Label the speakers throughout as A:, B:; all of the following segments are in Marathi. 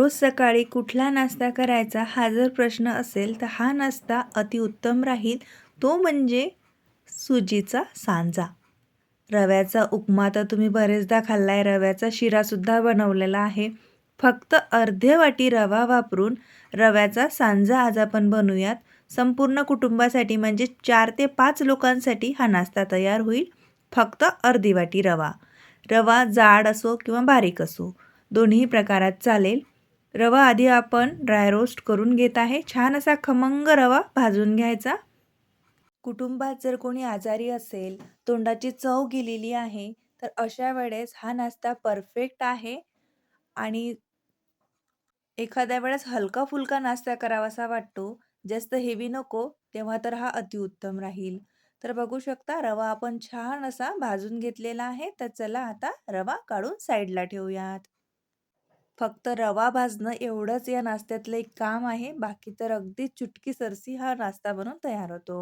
A: रोज सकाळी कुठला नाश्ता करायचा हा जर प्रश्न असेल तर हा नाश्ता अतिउत्तम राहील. तो म्हणजे सुजीचा सांजा. रव्याचा उपमा तर तुम्ही बरेचदा खाल्ला आहे रव्याचा शिरासुद्धा बनवलेला आहे. फक्त अर्धे वाटी रवा वापरून रव्याचा सांजा आज आपण बनवूयात. संपूर्ण कुटुंबासाठी म्हणजे चार ते पाच लोकांसाठी हा नाश्ता तयार होईल. फक्त अर्धी वाटी रवा. रवा जाड असो किंवा बारीक असो दोन्ही प्रकारात चालेल. रवा आधी आपण ड्राय रोस्ट करून घेत आहे. छान असा खमंग रवा भाजून घ्यायचा. कुटुंबात जर कोणी आजारी असेल तोंडाची चव गेलेली आहे तर अशा वेळेस हा नाश्ता परफेक्ट आहे. आणि एखाद्या वेळेस हलका फुलका नाश्ता करावासा वाटतो. जास्त हेवी नको तेव्हा तर हा अतिउत्तम राहील. तर बघू शकता रवा आपण छान असा भाजून घेतलेला आहे. तर चला आता रवा काढून साईडला ठेवूयात. फक्त रवा भाजणं एवढंच या नाश्त्यातलं एक काम आहे. बाकी तर अगदी चुटकी सरसी हा नाश्ता बनवून तयार होतो.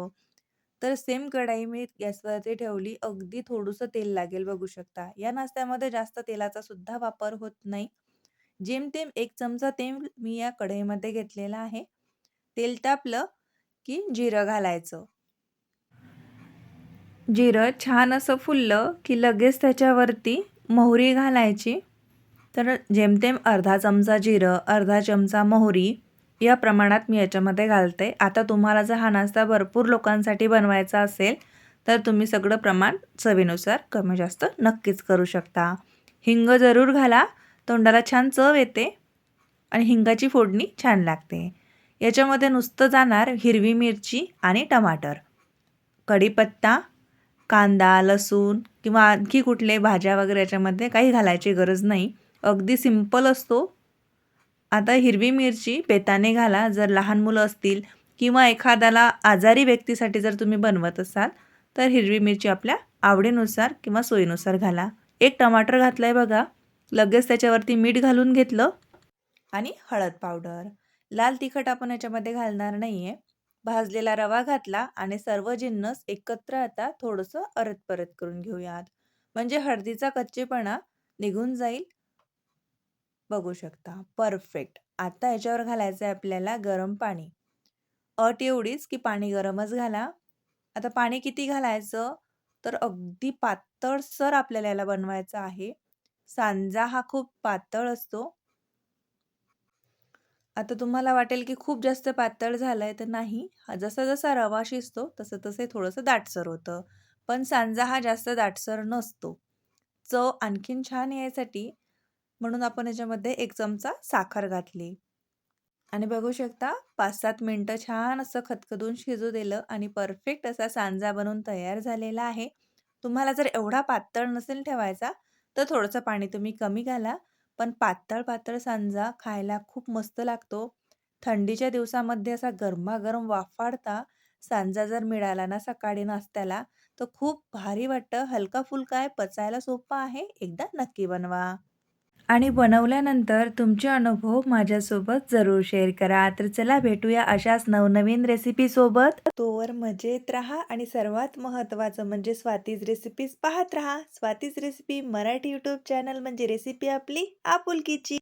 A: तर सेम कढाई मी गॅसवरती ठेवली. अगदी थोडंसं तेल लागेल बघू शकता. या नाश्त्यामध्ये जास्त तेलाचा सुद्धा वापर होत नाही. जेमतेम एक चमचा तेल मी या कढईमध्ये घेतलेला आहे. तेल तापलं की जिरं घालायचं. जिरं छान असं फुललं की लगेच त्याच्यावरती मोहरी घालायची. तर जेमतेम अर्धा चमचा जिरं अर्धा चमचा मोहरी या प्रमाणात मी याच्यामध्ये घालते. आता तुम्हाला जर हा नाश्ता भरपूर लोकांसाठी बनवायचा असेल तर तुम्ही सगळं प्रमाण चवीनुसार कमी जास्त नक्कीच करू शकता. हिंग जरूर घाला तोंडाला छान चव येते आणि हिंगाची फोडणी छान लागते. याच्यामध्ये नुसतं जाणार हिरवी मिरची आणि टमाटर कढीपत्ता कांदा लसूण किंवा आणखी कुठले भाज्या वगैरे याच्यामध्ये काही घालायची गरज नाही. अगदी सिंपल असतो. आता हिरवी मिरची बेताने घाला. जर लहान मुलं असतील किंवा एखाद्याला आजारी व्यक्तीसाठी जर तुम्ही बनवत असाल तर हिरवी मिरची आपल्या आवडीनुसार किंवा सोयीनुसार घाला. एक टमाटर घातलं आहे बघा. लगेच त्याच्यावरती मीठ घालून घेतलं. आणि हळद पावडर. लाल तिखट आपण याच्यामध्ये घालणार नाही आहे भाजलेला रवा घातला आणि सर्व जिन्नस एकत्र आता थोडंसं अरत परत करून घेऊयात. म्हणजे हळदीचा कच्चेपणा निघून जाईल. बघू शकता. परफेक्ट आता याच्यावर घालायचं आहे आपल्याला गरम पाणी. अट एवढीच की पाणी गरमच घाला. आता पाणी किती घालायचं? तर अगदी पातळसर आपल्याला याला बनवायचं आहे. सांजा हा खूप पातळ असतो. आता तुम्हाला वाटेल की खूप जास्त पातळ झालंय तर नाही. जसा जसा रवा शिजतो तसं तसे थोडंसं दाटसर होतं. पण सांजा हा जास्त दाटसर नसतो. चव आणखीन छान यायसाठी म्हणून आपण याच्यामध्ये एक चमचा साखर घातली. आणि बघू शकता पाच सात मिनटं छान असं खतखदून शिजू दिलं आणि परफेक्ट असा सांजा बनवून तयार झालेला आहे. तुम्हाला जर एवढा पातळ नसेल ठेवायचा तर थोडंसं पाणी तुम्ही कमी घाला. पण पातळ पातळ सांजा खायला खूप मस्त लागतो. थंडीच्या दिवसामध्ये असा गरमागरम वाफाडता सांजा जर मिळाला ना सकाळी नाश्त्याला तर खूप भारी वाटतं. हलका फुलका आहे पचायला सोपा आहे. एकदा नक्की बनवा. आणि बनवल्यानंतर तुमचे अनुभव माझ्यासोबत जरूर शेअर करा. तर चला भेटूया अशाच नवनवीन रेसिपीसोबत तोवर मजेत राहा आणि सर्वात महत्त्वाचं म्हणजे स्वातीज रेसिपीज पाहत राहा. Swati's recipe Marathi YouTube channel म्हणजे रेसिपी आपली आपुलकीची.